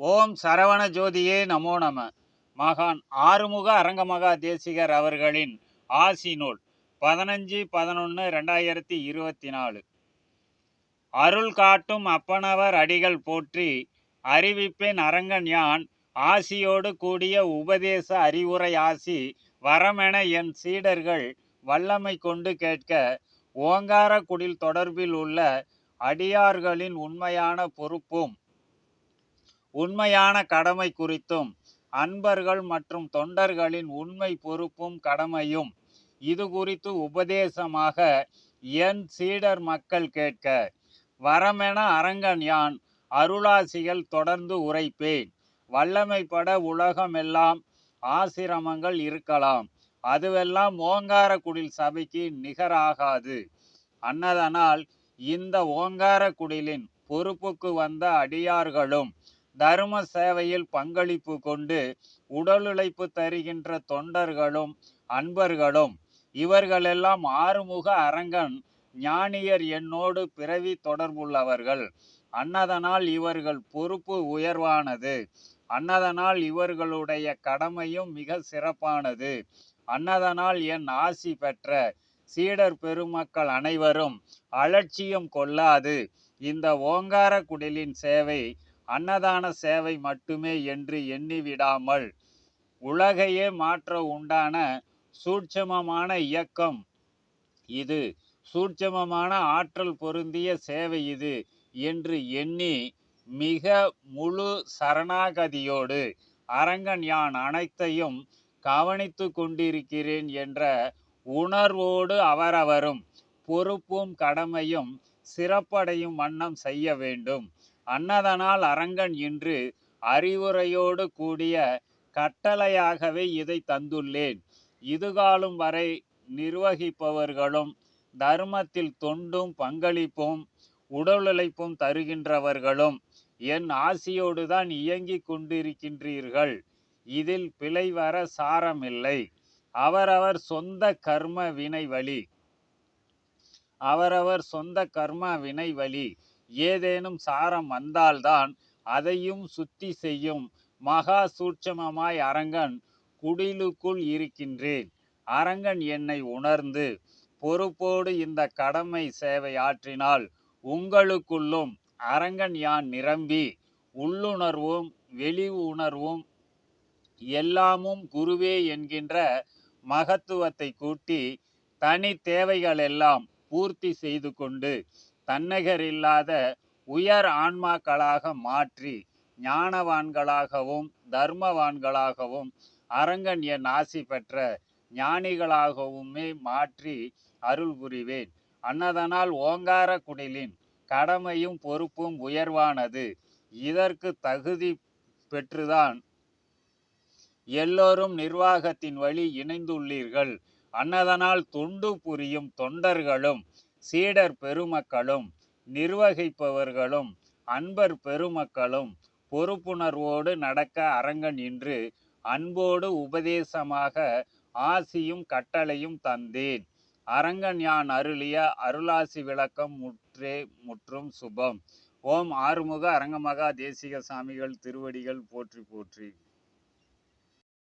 ஓம் சரவண ஜோதியே நமோ நம. மகான் ஆறுமுக அரங்கமகா தேசிகர் அவர்களின் ஆசி நூல் பதினஞ்சு பதினொன்று ரெண்டாயிரத்தி இருபத்தி நாலு அருள் காட்டும் அப்பனவர் அடிகள் போற்றி அறிவிப்பேன் அரங்கன் யான் ஆசியோடு கூடிய உபதேச அறிவுரை ஆசி வரமென என் சீடர்கள் வல்லமை கொண்டு கேட்க ஓங்கார குடில் தொடர்பில் உள்ள அடியார்களின் உண்மையான பொறுப்பும் உண்மையான கடமை குறித்தும் அன்பர்கள் மற்றும் தொண்டர்களின் உண்மை பொறுப்பும் கடமையும். இது குறித்து உபதேசமாக என் சீடர் மக்கள் கேட்க வரமென அரங்கன் யான் அருளாசிகள் தொடர்ந்து உரைப்பேன். வல்லமைப்பட உலகமெல்லாம் ஆசிரமங்கள் இருக்கலாம். அதுவெல்லாம் ஓங்கார குடில் சபைக்கு நிகராகாது. அன்னதனால் இந்த ஓங்கார குடிலின் பொறுப்புக்கு வந்த அடியார்களும் தர்ம சேவையில் பங்களிப்பு கொண்டு உடல் உழைப்பு தருகின்ற தொண்டர்களும் அன்பர்களும் இவர்களெல்லாம் ஆறுமுக அரங்கன் ஞானியர் என்னோடு பிறவி தொடர்புள்ளவர்கள். அன்னதனால் இவர்கள் பொறுப்பு உயர்வானது. அன்னதனால் இவர்களுடைய கடமையும் மிக சிறப்பானது. அன்னதனால் என் ஆசி பெற்ற சீடர் பெருமக்கள் அனைவரும் அலட்சியம் கொள்ளாது. இந்த ஓங்கார குடிலின் சேவை அன்னதான சேவை மட்டுமே என்று எண்ணிவிடாமல் உலகையே மாற்ற உண்டான சூட்சமமான இயக்கம் இது. சூட்சமமான ஆற்றல் பொருந்திய சேவை இது என்று எண்ணி மிக முழு சரணாகதியோடு அரங்கன் யான் அனைத்தையும் கவனித்து கொண்டிருக்கிறேன் என்ற உணர்வோடு அவரவரும் பொறுப்பும் கடமையும் சிறப்படையும் வண்ணம் செய்ய வேண்டும். அன்னதனால் அரங்கன் இன்று அறிவுரையோடு கூடிய கட்டளையாகவே இதை தந்துள்ளேன். இதுகாலும் வரை நிர்வகிப்பவர்களும் தர்மத்தில் தொண்டும் பங்களிப்பும் உடல் உழைப்பும் தருகின்றவர்களும் என் ஆசியோடு தான் இயங்கிக் கொண்டிருக்கின்றீர்கள். இதில் பிழை வர சாரமில்லை. அவரவர் சொந்த கர்ம வினை வழி அவரவர் சொந்த கர்ம வினை வழி ஏதேனும் சாரம் வந்தால்தான் அதையும் சுத்தி செய்யும் மகா சூட்சமமாய் அரங்கன் குடிலுக்குள் இருக்கின்றேன். அரங்கன் என்னை உணர்ந்து பொறுப்போடு இந்த கடமை சேவை ஆற்றினால் உங்களுக்குள்ளும் அரங்கன் யான் நிரம்பி உள்ளுணர்வும் வெளி உணர்வும் எல்லாமும் குருவே என்கின்ற மகத்துவத்தை கூட்டி தனி தேவைகள் எல்லாம் பூர்த்தி செய்து கொண்டு தன்னகர் இல்லாத உயர் ஆன்மாக்களாக மாற்றி ஞானவான்களாகவும் தர்மவான்களாகவும் அரங்கன் என் ஆசி பெற்ற ஞானிகளாகவுமே மாற்றி அருள் புரிவேன். அன்னதனால் ஓங்கார குடிலின் கடமையும் பொறுப்பும் உயர்வானது. இதற்கு தகுதி பெற்றுதான் எல்லோரும் நிர்வாகத்தின் வழி இணைந்துள்ளீர்கள். அன்னதனால் தொண்டு புரியும் தொண்டர்களும் சீடர் பெருமக்களும் நிர்வகிப்பவர்களும் அன்பர் பெருமக்களும் பொறுப்புணர்வோடு நடக்க அரங்கன் இன்று அன்போடு உபதேசமாக ஆசியும் கட்டளையும் தந்தேன். அரங்கன் யான் அருளிய அருளாசி விளக்கம் முற்றே முற்றும் சுபம். ஓம் ஆறுமுக அரங்கமகா தேசிக சாமிகள் திருவடிகள் போற்றி போற்றி.